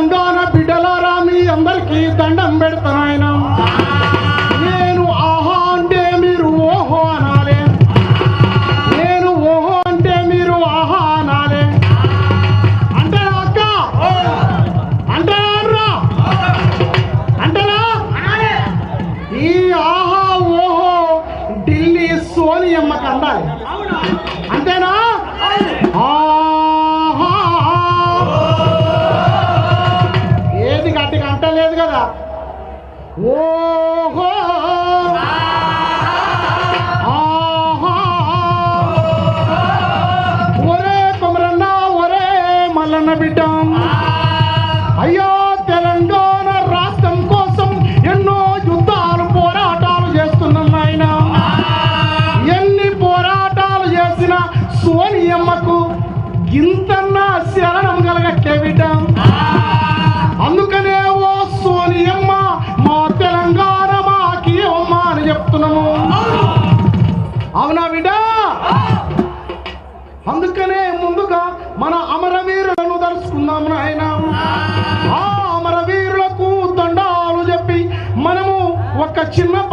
దొంగన బిడ్డలారా మీ అందరికీ దండం పెడతాను ఆయన నేను ఆహా అంటే మీరు ఓహో అనాలే. నేను ఓహో అంటే మీరు ఆహా అనాలే. అంటే అక్క? అంటే అంటారా? ఈ ఆహా ఓహో ఢిల్లీ సోనియమ్మకి అందాలి. అంతేనా? 我回 Kaçırmak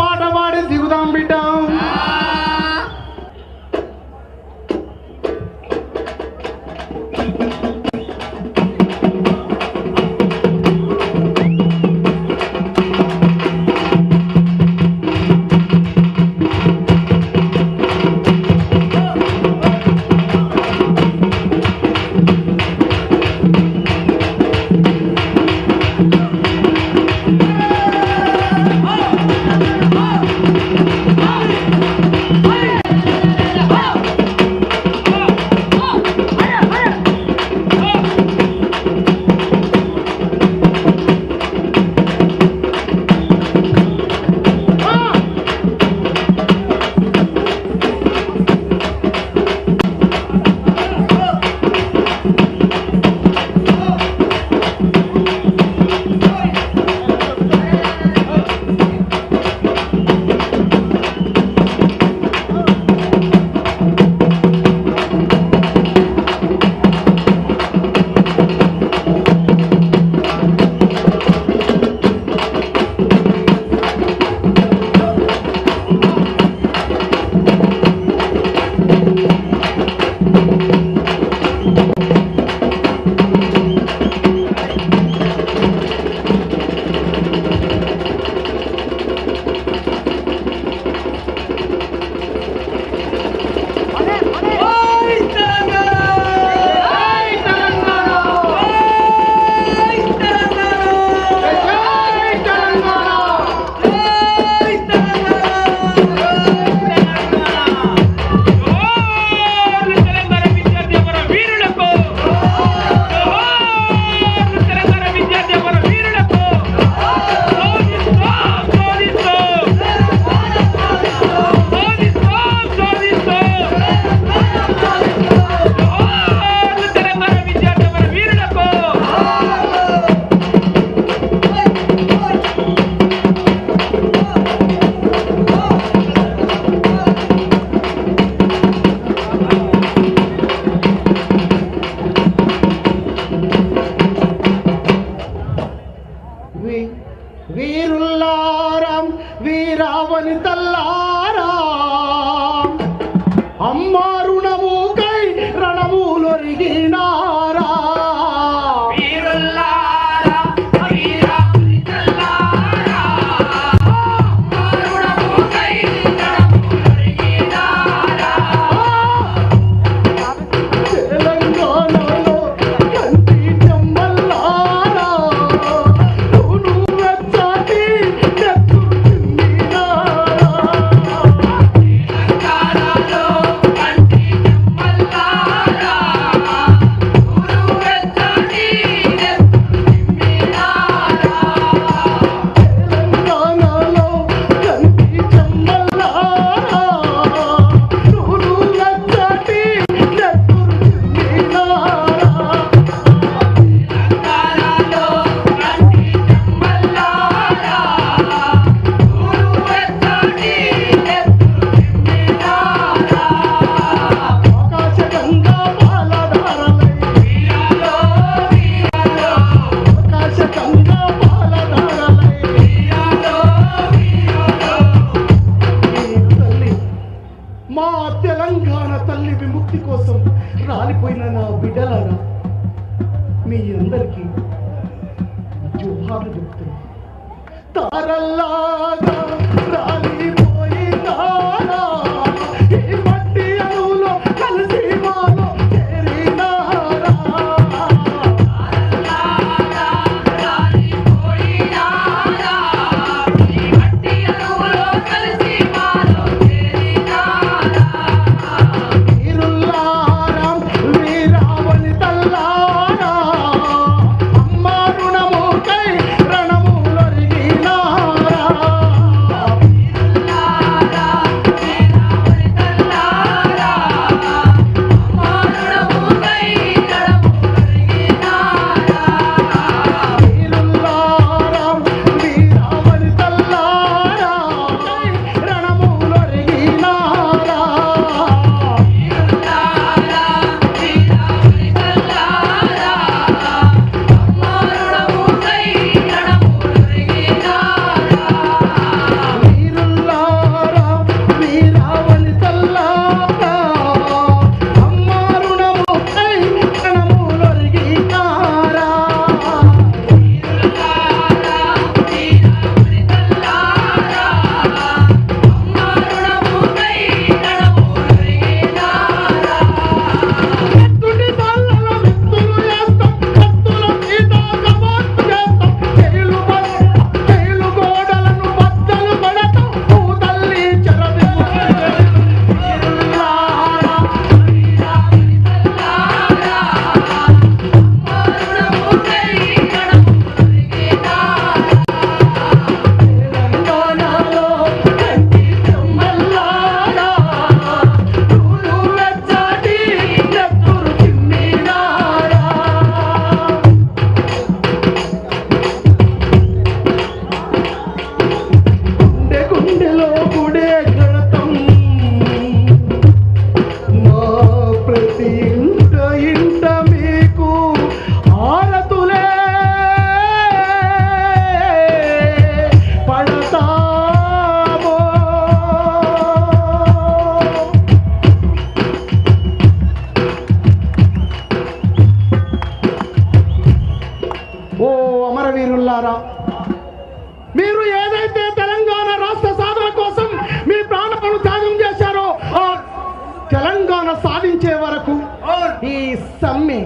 సమ్మె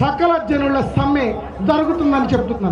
సకల జనుల సమ్మె జరుగుతుందని చెప్తున్నాను.